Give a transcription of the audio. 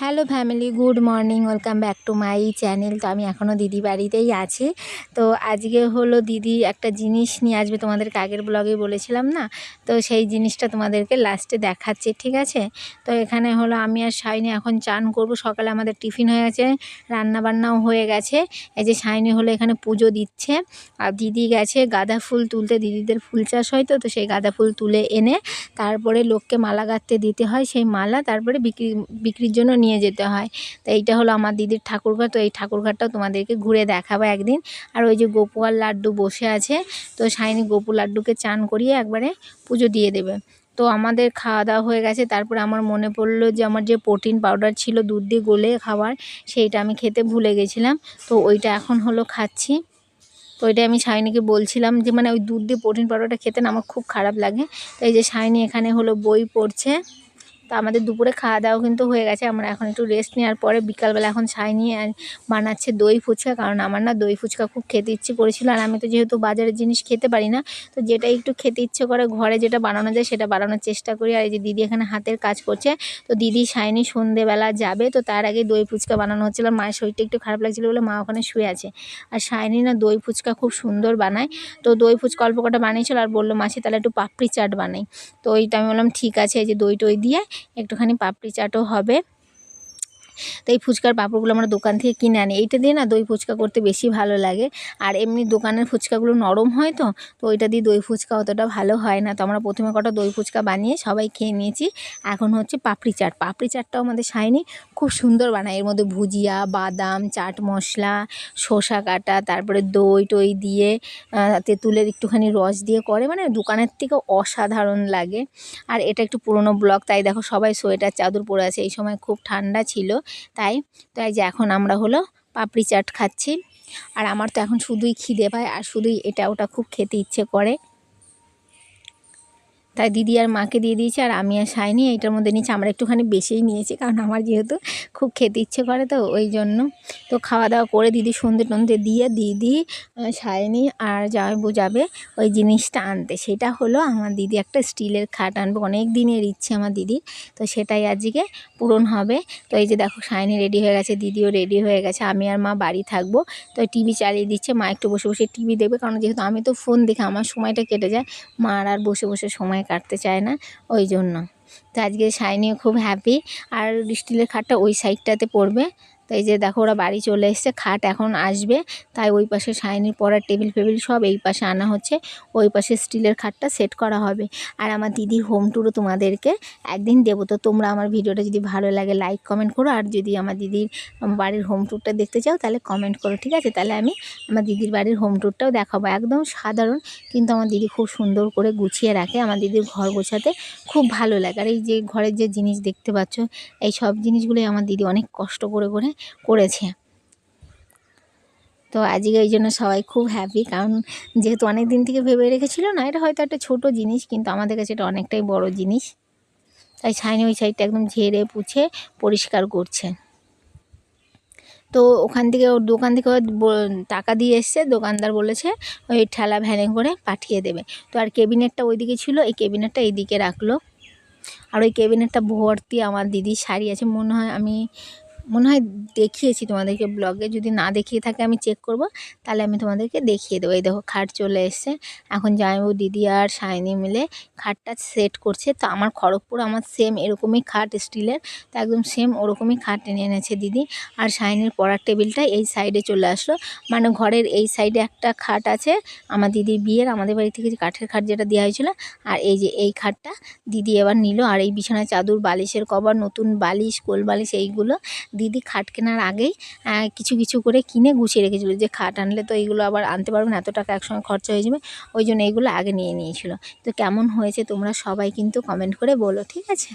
Hello family, good morning, welcome back to my channel. তো আমি এখনও দিদি বাড়িতেই আছি। তো আজকে হলো দিদি একটা জিনিস নিয়ে আসবে তোমাদেরকে আগের ব্লগে বলেছিলাম না? তো সেই জিনিসটা তোমাদেরকে লাস্টে দেখাচ্ছে, ঠিক আছে? তো এখানে হলো আমি আর শাইনি এখন চান করব। সকালে আমাদের টিফিন হয়ে গেছে, রান্নাবান্নাও হয়ে গেছে। এই যে শাইনি হলো এখানে পুজো দিচ্ছে। আর দিদি গেছে গাঁদা ফুল তুলতে। দিদিদের ফুল চাষ হয় তো তো সেই গাঁদা ফুল তুলে এনে তারপরে লোককে মালা গাঁথতে দিতে হয় সেই মালা। তারপরে বিক্রি, বিক্রির জন্য নিয়ে যেতে হয়। তো এইটা হলো আমার দিদির ঠাকুরঘর। তো এই ঠাকুরঘরটাও তোমাদেরকে ঘুরে দেখাবো একদিন। আর ওই যে গোপু আর লাড্ডু বসে আছে। তো সাইনি গোপু লাড্ডুকে চান করিয়ে একবারে পুজো দিয়ে দেবে। তো আমাদের খাওয়া দাওয়া হয়ে গেছে। তারপরে আমার মনে পড়ল যে আমার যে প্রোটিন পাউডার ছিল দুধ দিয়ে গলে খাবার সেইটা আমি খেতে ভুলে গেছিলাম। তো ওইটা এখন হলো খাচ্ছি। তো ওইটা আমি সাইনিকে বলছিলাম যে মানে ওই দুধ দিয়ে প্রোটিন পাউডারটা খেতে না আমার খুব খারাপ লাগে। তো এই যে সাইনি এখানে হলো বই পড়ছে। তো আমাদের দুপুরে খাওয়া দাওয়া কিন্তু হয়ে গেছে। আমরা এখন একটু রেস্ট নেওয়ার পরে বিকালবেলা এখন ছাই নিয়ে বানাচ্ছে দই ফুচকা, কারণ আমার না দই ফুচকা খুব খেতে ইচ্ছে করেছিল আর আমি তো যেহেতু বাজারের জিনিস খেতে পারি না, তো যেটা একটু খেতে ইচ্ছে করে ঘরে যেটা বানানো যায় সেটা বানানোর চেষ্টা করি। আর এই যে দিদি এখানে হাতের কাজ করছে, তো দিদি সাইনি সন্ধেবেলা যাবে, তো তার আগে দই ফুচকা বানানো হচ্ছিল। মায়ের শরীরটা একটু খারাপ লাগছিল বলে মা ওখানে শুয়ে আছে। আর সাইনি না দই ফুচকা খুব সুন্দর বানায়। তো দই ফুচকা অল্প কটা বানিয়েছিল আর বলল, মাসি তাহলে একটু পাপড়ি চাট বানাই। তো ওইটা আমি বললাম, ঠিক আছে, এই যে দই টই দিয়ে একটুখানি পাপড়ি চাটও হবে। তো এই ফুচকার পাঁপড়গুলো আমরা দোকান থেকে কিনে আনি। এইটা দিয়ে না দই ফুচকা করতে বেশি ভালো লাগে। আর এমনি দোকানের ফুচকাগুলো নরম হয় তো তো ওইটা দিয়ে দই ফুচকা অতটা ভালো হয় না। তো আমরা প্রথমে কটা দই ফুচকা বানিয়ে সবাই খেয়ে নিয়েছি। এখন হচ্ছে পাপড়ি চাট। পাপড়ি চাটটাও আমাদের সাইনি খুব সুন্দর বানায়। এর মধ্যে ভুজিয়া, বাদাম, চাট মশলা, শসা কাটা, তারপরে দই টই দিয়ে তেঁতুলের একটুখানি রস দিয়ে করে। মানে দোকানের থেকে অসাধারণ লাগে। আর এটা একটু পুরনো ব্লক তাই দেখো সবাই সোয়েটার, চাদর পরে আছে। এই সময় খুব ঠান্ডা ছিল। তাই তাই যে এখন আমরা হলো পাপড়ি চাট খাচ্ছি। আর আমার তো এখন শুধুই খিদে পায়, আর শুধুই এটা, ওটা খুব খেতে ইচ্ছে করে। তাই দিদি আর মাকে দিয়ে দিয়েছি, আর আমি আর সাইনি এইটার মধ্যে নিয়েছি, আমরা একটুখানি বেশিই নিয়েছি, কারণ আমার যেহেতু খুব খেতে ইচ্ছে করে তো ওই জন্য। তো খাওয়া দাওয়া করে দিদি সন্ধে টন্ধে দিয়ে দিদি সাইনি আর যাবে যাবে ওই জিনিসটা আনতে। সেটা হলো আমার দিদি একটা স্টিলের খাট আনবে, অনেক দিনের ইচ্ছে আমার দিদির, তো সেটাই আজকে পূরণ হবে। তো এই যে দেখো সাইনি রেডি হয়ে গেছে, দিদিও রেডি হয়ে গেছে, আমি আর মা বাড়ি থাকব। তো টিভি চালিয়ে দিচ্ছে, মা একটু বসে বসে টিভি দেখবে, কারণ যেহেতু আমি তো ফোন দেখে আমার সময়টা কেটে যায় মা আর বসে বসে সময় কাটতে চায় না, ওই জন্য। তো আজকে সাইনিও খুব হ্যাপি আর স্টিলের খাটটা ওই সাইডটাতে পড়বে। তো এই যে দেখো ওরা বাড়ি চলে এসছে, খাট এখন আসবে। তাই ওই পাশে শাইনির পড়ার টেবিল ফেবিল সব এই পাশে আনা হচ্ছে। ওই পাশে স্টিলের খাটটা সেট করা হবে। আর আমার দিদির হোম ট্যুরও তোমাদেরকে একদিন দেবো। তো তোমরা আমার ভিডিওটা যদি ভালো লাগে লাইক কমেন্ট করো। আর যদি আমার দিদির বাড়ির হোম ট্যুরটা দেখতে চাও, তাহলে কমেন্ট করো, ঠিক আছে? তাহলে আমি আমার দিদির বাড়ির হোম ট্যুরটাও দেখাবো। একদম সাধারণ, কিন্তু আমার দিদি খুব সুন্দর করে গুছিয়ে রাখে। আমার দিদির ঘর গোছাতে খুব ভালো লাগে। আর এই যে ঘরের যে জিনিস দেখতে পাচ্ছ, এই সব জিনিসগুলোই আমার দিদি অনেক কষ্ট করে করে করেছে। তো আজকে এই জন্য সবাই খুব হ্যাপি কারণ যেহেতু অনেক দিন থেকে ভেবে রেখেছিল না, এটা হয়তো একটা ছোট জিনিস, কিন্তু আমাদের কাছে এটা অনেকটাই বড় জিনিস। তাই ছাইনি ওই সাইডটা একদম ঝেড়ে পুছে পরিষ্কার করছে। তো ওখান থেকে ওর দোকান থেকে টাকা দিয়ে এসছে, দোকানদার বলেছে ওই ঠেলা ভ্যানে করে পাঠিয়ে দেবে। তো আর কেবিনেটটা ওইদিকে ছিল, এই কেবিনেটটা এইদিকে রাখল। আর ওই কেবিনেটটা ভর্তি আমার দিদির শাড়ি আছে, মনে হয় আমি মনে হয় দেখিয়েছি তোমাদেরকে ব্লগে যদি না দেখিয়ে থাকে আমি চেক করব, তাহলে আমি তোমাদেরকে দেখিয়ে দেবো। এই দেখো, খাট চলে এসছে। এখন জামাইবু দিদি আর সাইনি মিলে খাটটা সেট করছে। তো আমার খড়গপুর আমার সেম এরকমই খাট স্টিলের তো একদম সেম ওরকমই খাট টেনে এনেছে দিদি। আর সাইনির পড়ার টেবিলটা এই সাইডে চলে আসলো। মানে ঘরের এই সাইডে একটা খাট আছে, আমার দিদির বিয়ের, আমাদের বাড়ি থেকে কাঠের খাট যেটা দেওয়া হয়েছিল। আর এই যে এই খাটটা দিদি এবার নিল। আর এই বিছানায় চাদর, বালিশের কভার, নতুন বালিশ, কোল বালিশ, এইগুলো দিদি খাট কেনার আগেই কিছু কিছু করে কিনে গুছিয়ে রেখেছিল। যে খাট আনলে তো এইগুলো আবার আনতে পারবে না, এত টাকা একসঙ্গে খরচা হয়ে যাবে, ওই জন্য এইগুলো আগে নিয়ে নিয়েছিল। তো কেমন হয়েছে তোমরা সবাই কিন্তু কমেন্ট করে বলো, ঠিক আছে?